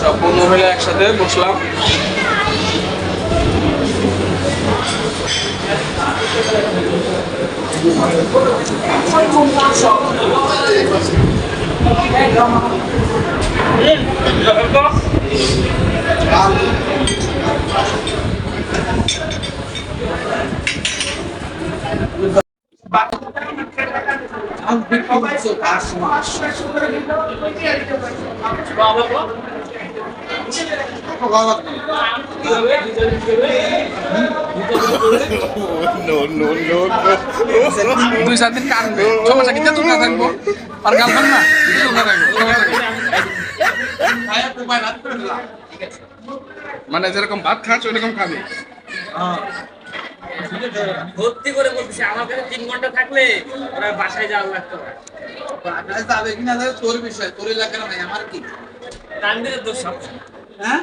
সব বন্ধু মিলে একসাথে বসলাম দুই চার দিন কাটবে সমস্যা কিন্তু না থাকব আর গার্লফ্রেন্ড না থাকব মানে যেরকম ভাত খাস ওইরকম খাবি। ভর্তি করে বলতেছি আমার কাছে তিন ঘণ্টা থাকলে ওরা বাসায় যাওয়া লাগতো যাবে কিনা? তোর বিষয় তোর এলাকার নাই আমার কি? তান্দিরের দোষ সব হ্যাঁ?